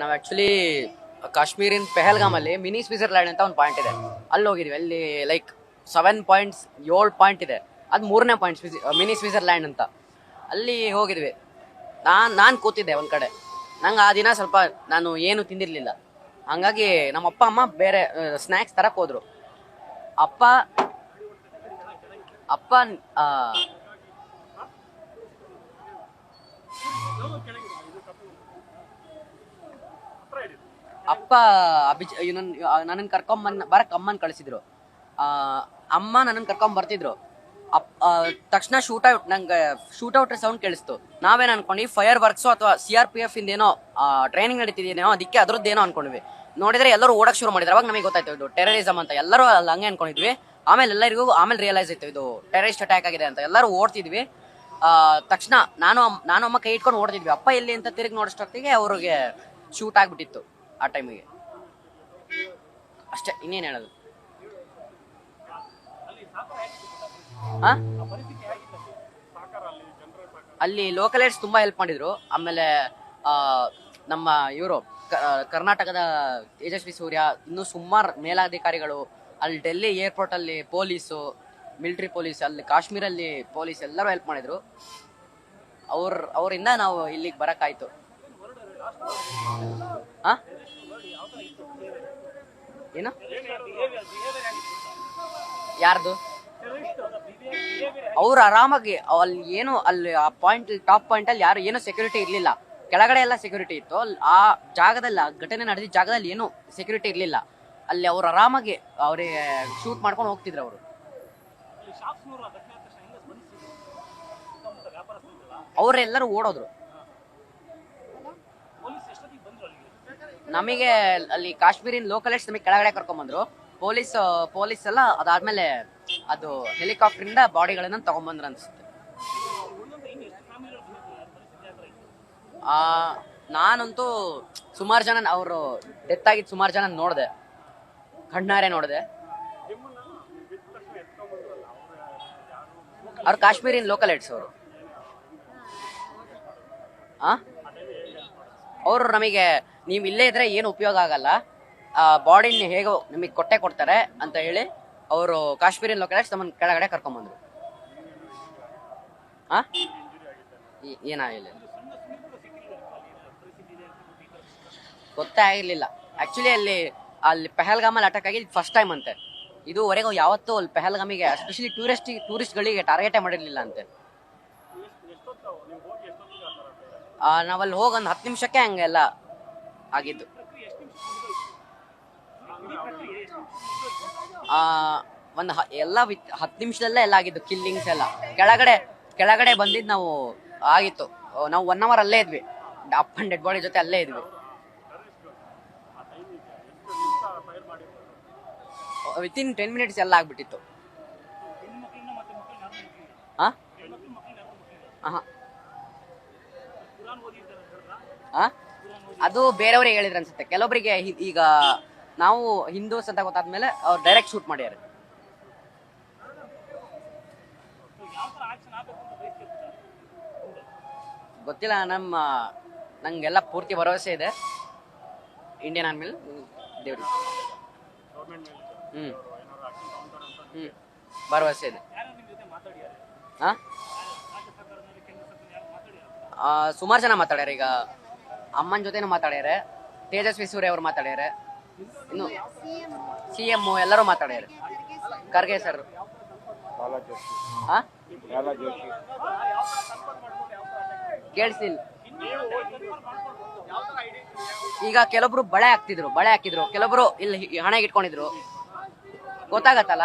ನಾವು ಆ್ಯಕ್ಚುಲಿ ಕಾಶ್ಮೀರಿನ ಪೆಹಲ್ಗಾಮಲ್ಲಿ ಮಿನಿ ಸ್ವಿಟ್ಜರ್ಲ್ಯಾಂಡ್ ಅಂತ ಒಂದು ಪಾಯಿಂಟ್ ಇದೆ. ಅಲ್ಲಿ ಹೋಗಿದ್ವಿ ಅಲ್ಲಿ ಲೈಕ್ ಸೆವೆನ್ ಪಾಯಿಂಟ್ಸ್ ಏಳು ಪಾಯಿಂಟ್ ಇದೆ. ಅದು ಮೂರನೇ ಪಾಯಿಂಟ್ ಮಿನಿ ಸ್ವಿಟ್ಜರ್ಲ್ಯಾಂಡ್ ಅಂತ. ಅಲ್ಲಿ ಹೋಗಿದ್ವಿ. ನಾನು ನಾನು ಕೂತಿದ್ದೆ ಒಂದು ಕಡೆ. ನಂಗೆ ಆ ದಿನ ಸ್ವಲ್ಪ ನಾನು ಏನು ತಿಂದಿರಲಿಲ್ಲ. ಹಾಗಾಗಿ ನಮ್ಮ ಅಪ್ಪ ಅಮ್ಮ ಬೇರೆ ಸ್ನ್ಯಾಕ್ಸ್ ತರಕ್ಕೆ ಹೋದರು. ಅಪ್ಪ ಅಪ್ಪ ಅಪ್ಪ ಅಭಿಜ ನನ್ನನ್ನು ಕರ್ಕೊಂಬಂದ್ ಬರಕ್ ಅಮ್ಮನ್ ಕಳಿಸಿದ್ರು. ಆ, ಅಮ್ಮ ನನ್ನ ಕರ್ಕೊಂಡ್ ಬರ್ತಿದ್ರು. ಅಪ್ ತಕ್ಷಣ ಶೂಟ್ ಔಟ್ ನಂಗೆ ಶೂಟ್ ಔಟ್ ಸೌಂಡ್ ಕೇಳಿಸ್ತು. ನಾವೇನ್ ಅನ್ಕೊಂಡ್ವಿ ಫೈರ್ ವರ್ಕ್ಸು ಅಥವಾ ಸಿ ಆರ್ ಪಿ ಎಫ್ ಇಂದೇನೋ ಟ್ರೈನಿಂಗ್ ನಡೀತಿದೇನೋ ಅದಕ್ಕೆ ಅದ್ರದ್ದೇನೋ ಅನ್ಕೊಂಡ್ವಿ. ನೋಡಿದ್ರೆ ಎಲ್ಲರೂ ಓಡಕ್ಕೆ ಶುರು ಮಾಡಿದ್ರು. ಅವಾಗ ನಮಗೆ ಗೊತ್ತಾಯ್ತು ಇದು ಟೆರರಿಸಮ್ ಅಂತ. ಎಲ್ಲರೂ ಅಲ್ಲಿ ಹಂಗೆ ಅನ್ಕೊಂಡಿದ್ವಿ. ಆಮೇಲೆ ಎಲ್ಲರಿಗೂ ಆಮೇಲೆ ರಿಯಲೈಸ್ ಆಯ್ತು ಇದು ಟೆರರಿಸ್ಟ್ ಅಟ್ಯಾಕ್ ಆಗಿದೆ ಅಂತ. ಎಲ್ಲರೂ ಓಡ್ತಿದ್ವಿ. ಆ, ತಕ್ಷಣ ನಾನು ನಾನು ಅಮ್ಮ ಕೈ ಇಟ್ಕೊಂಡು ಓಡ್ತಿದ್ವಿ. ಅಪ್ಪ ಎಲ್ಲಿ ಅಂತ ತಿರುಗಿ ನೋಡೋಷ್ಟೊತ್ತಿಗೆ ಅವ್ರಿಗೆ ಶೂಟ್ ಆಗ್ಬಿಟ್ಟಿತ್ತು. ಆ ಟೈಮಿಗೆ. ಅಷ್ಟೇ, ಇನ್ನೇನು ಹೇಳೋದು? ಅಲ್ಲಿ ಅಲ್ಲಿ ಲೋಕಲೈಟ್ಸ್ ತುಂಬಾ ಹೆಲ್ಪ್ ಮಾಡಿದ್ರು. ಆಮೇಲೆ ನಮ್ಮ ಇವರು ಕರ್ನಾಟಕದ ತೇಜಸ್ವಿ ಸೂರ್ಯ, ಇನ್ನೂ ಸುಮಾರು ಮೇಲಾಧಿಕಾರಿಗಳು, ಅಲ್ಲಿ ಡೆಲ್ಲಿ ಏರ್ಪೋರ್ಟ್ ಅಲ್ಲಿ ಪೊಲೀಸು ಮಿಲಿಟರಿ ಪೊಲೀಸ್ ಅಲ್ಲಿ ಕಾಶ್ಮೀರಲ್ಲಿ ಪೊಲೀಸ್ ಎಲ್ಲರೂ ಹೆಲ್ಪ್ ಮಾಡಿದ್ರು. ಅವ್ರ, ಅವರಿಂದ ನಾವು ಇಲ್ಲಿಗೆ ಬರಕ್ಕಾಯ್ತು. ಏನು? ಯಾರ್ದು? ಅವ್ರು ಆರಾಮಾಗಿ ಅಲ್ಲಿ ಏನು ಅಲ್ಲಿ ಆ ಪಾಯಿಂಟ್ ಟಾಪ್ ಪಾಯಿಂಟ್ ಅಲ್ಲಿ ಯಾರು ಏನು ಸೆಕ್ಯೂರಿಟಿ ಇರ್ಲಿಲ್ಲ. ಕೆಳಗಡೆ ಎಲ್ಲ ಸೆಕ್ಯೂರಿಟಿ ಇತ್ತು. ಅಲ್ಲಿ ಆ ಜಾಗದಲ್ಲಿ ಆ ಘಟನೆ ನಡೆದ ಜಾಗದಲ್ಲಿ ಏನು ಸೆಕ್ಯೂರಿಟಿ ಇರ್ಲಿಲ್ಲ. ಅಲ್ಲಿ ಅವ್ರು ಆರಾಮಾಗಿ ಅವ್ರಿಗೆ ಶೂಟ್ ಮಾಡ್ಕೊಂಡು ಹೋಗ್ತಿದ್ರು ಅವರು. ಅವರೆಲ್ಲರೂ ಓಡೋದ್ರು. ನಮಗೆ ಅಲ್ಲಿ ಕಾಶ್ಮೀರಿನ ಲೋಕಲೈಟ್ಸ್ ನಮಗೆ ಕೆಳಗಡೆ ಕರ್ಕೊಂಬಂದ್ರು ಪೊಲೀಸ್ ಪೊಲೀಸ್ ಎಲ್ಲ ಅದಾದ್ಮೇಲೆ ಅದು ಹೆಲಿಕಾಪ್ಟರ್ ಇಂದ ಬಾಡಿಗಳನ್ನ ತಗೊಂಬಂದ್ರು ಅನ್ಸುತ್ತೆ. ಆ, ನಾನಂತೂ ಸುಮಾರು ಜನ ಅವರು ಡೆತ್ ಆಗಿದ್ ಸುಮಾರು ಜನ ನೋಡಿದೆ. ಕಣ್ಣಾರೆ ನೋಡಿದೆ. ಅವ್ರು ಕಾಶ್ಮೀರಿನ ಲೋಕಲೈಟ್ಸ್ ಅವರು. ಆ? ಅವರು ನಮಗೆ, ನೀವು ಇಲ್ಲೇ ಇದ್ರೆ ಏನು ಉಪಯೋಗ ಆಗಲ್ಲ. ಬಾಡಿನ ಹೇಗೋ ನಿಮಗೆ ಕೊಟ್ಟೆ ಕೊಡ್ತಾರೆ ಅಂತ ಹೇಳಿ ಅವರು ಕಾಶ್ಮೀರಿ ಲೋಕಲೈಟ್ಸ್ ನಮ್ಮನ್ನ ಕೆಳಗಡೆ ಕರ್ಕೊಂಬಂದ್ರು. ಆ? ಏನಾಗಿಲ್ಲ ಗೊತ್ತೇ ಆಗಿರ್ಲಿಲ್ಲ ಆಕ್ಚುಲಿ ಅಲ್ಲಿ ಅಲ್ಲಿ ಪೆಹಲ್ಗಾಮಲ್ಲಿ ಅಟ್ಯಾಕ್ ಆಗಿದ್ದು ಫಸ್ಟ್ ಟೈಮ್ ಅಂತೆ. ಇದುವರೆಗೂ ಯಾವತ್ತೂ ಅಲ್ಲಿ ಪೆಹಲ್ಗಾಮಿಗೆ ಎಸ್ಪೆಷಲಿ ಟೂರಿಸ್ಟ್ ಟೂರಿಸ್ಟ್ಗಳಿಗೆ ಟಾರ್ಗೆಟೇ ಮಾಡಿರಲಿಲ್ಲ ಅಂತೆ ಆ, ನಾವಲ್ಲಿ ಹೋಗಿ ಒಂದು ಹತ್ತು ನಿಮಿಷಕ್ಕೆ ಹಂಗೆಲ್ಲ ಆಗಿದ್ದು. ಆ, ಒಂದು ಹ- ಎಲ್ಲ ವಿತ್ ಹತ್ತು ನಿಮಿಷದಲ್ಲೇ ಎಲ್ಲ ಆಗಿದ್ದು ಕಿಲ್ಲಿಂಗ್ಸ್ ಎಲ್ಲ. ಕೆಳಗಡೆ ಕೆಳಗಡೆ ಬಂದಿದ್ದು ನಾವು ಆಗಿತ್ತು. ನಾವು ಒನ್ ಅವರ್ ಅಲ್ಲೇ ಇದ್ವಿ. ಅಪ್ ಅಂಡ್ ಡೆಡ್ ಬಾಡಿ ಜೊತೆ ಅಲ್ಲೇ ಇದ್ವಿ. ವಿತಿನ್ ಟೆನ್ ಮಿನಿಟ್ಸ್ ಎಲ್ಲ ಆಗ್ಬಿಟ್ಟಿತ್ತು. ಹಾಂ ಆಹಾ. ಅದು ಬೇರೆಯವ್ರಿಗೆ ಹೇಳಿದ್ರು ಅನ್ಸುತ್ತೆ. ಕೆಲವೊಬ್ಬರಿಗೆ ಈಗ ನಾವು ಹಿಂದೂಸ್ ಅಂತ ಗೊತ್ತಾದ್ಮೇಲೆ ಅವ್ರು ಡೈರೆಕ್ಟ್ ಶೂಟ್ ಮಾಡ್ಯಾರ. ಗೊತ್ತಿಲ್ಲ, ನಮ್ಮ, ನಂಗೆಲ್ಲ ಪೂರ್ತಿ ಭರವಸೆ ಇದೆ. ಇಂಡಿಯನ್ ಆರ್ಮಿ ದೇವ್ರಿ ಹ್ಮ್ ಹ್ಮ್. ಭರವಸೆ ಇದೆ. ಹಾ ಸುಮಾರು ಜನ ಮಾತಾಡ್ಯಾರ ಈಗ. ಅಮ್ಮನ ಜೊತೆನೂ ಮಾತಾಡ್ಯಾರ. ತೇಜಸ್ವಿ ಸೂರ್ಯ ಅವರು ಮಾತಾಡ್ಯಾರ. ಇನ್ನು ಸಿ ಎಂ ಎಲ್ಲರೂ ಮಾತಾಡ್ಯಾರ. ಖರ್ಗೆ ಸರ್. ಹಾ ಕೇಳಿಸಿಲ್ಲ ಈಗ ಕೆಲವೊಬ್ರು ಬಳೆ ಹಾಕ್ತಿದ್ರು, ಬಳೆ ಹಾಕಿದ್ರು. ಕೆಲವೊಬ್ರು ಇಲ್ಲಿ ಹಣೆಗೆ ಇಟ್ಕೊಂಡಿದ್ರು. ಗೊತ್ತಾಗತ್ತಲ್ಲ?